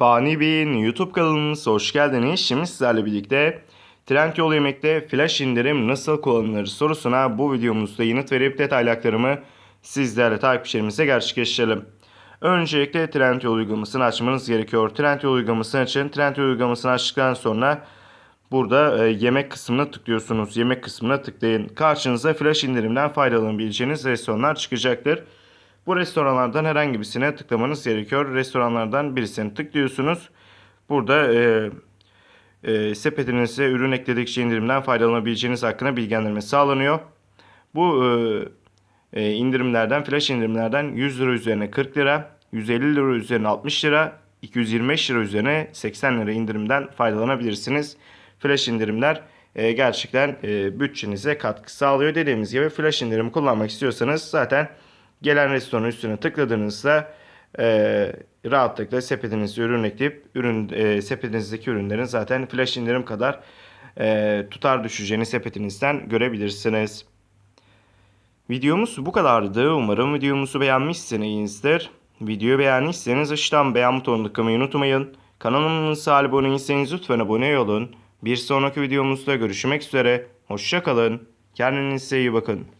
Fani Bey'in YouTube kanalımıza hoş geldiniz. Şimdi sizlerle birlikte Trendyol Yemek'te flash indirim nasıl kullanılır sorusuna bu videomuzda yanıt verip detaylı aktarımı sizlerle takipçilerimize gerçekleştirelim. Öncelikle Trendyol uygulamasını açmanız gerekiyor. Trendyol uygulamasını açın. Trendyol uygulamasını açtıktan sonra burada e, yemek kısmına tıklıyorsunuz. Yemek kısmına tıklayın. Karşınıza flash indirimden faydalanabileceğiniz restoranlar çıkacaktır. Bu restoranlardan herhangi birisine tıklamanız gerekiyor. Restoranlardan birisine tıklıyorsunuz. Burada e, e, sepetinize ürün ekledikçe indirimden faydalanabileceğiniz hakkında bilgilendirme sağlanıyor. Bu e, e, indirimlerden, flash indirimlerden 100 lira üzerine 40 lira, 150 lira üzerine 60 lira, 225 lira üzerine 80 lira indirimden faydalanabilirsiniz. Flash indirimler e, gerçekten e, bütçenize katkı sağlıyor. Dediğimiz gibi flash indirim kullanmak istiyorsanız zaten gelen restoranın üstüne tıkladığınızda e, rahatlıkla sepetinize ürün ekleyip ürün e, sepetinizdeki ürünlerin zaten flash indirim kadar e, tutar düşeceğini sepetinizden görebilirsiniz. Videomuz bu kadardı. Umarım videomuzu beğenmişsinizdir. Videoyu beğendiyseniz aşağıdan beğen butonuna tıklamayı unutmayın. Kanalımıza abone değilseniz lütfen abone olun. Bir sonraki videomuzda görüşmek üzere. Hoşçakalın. Kendinize iyi bakın.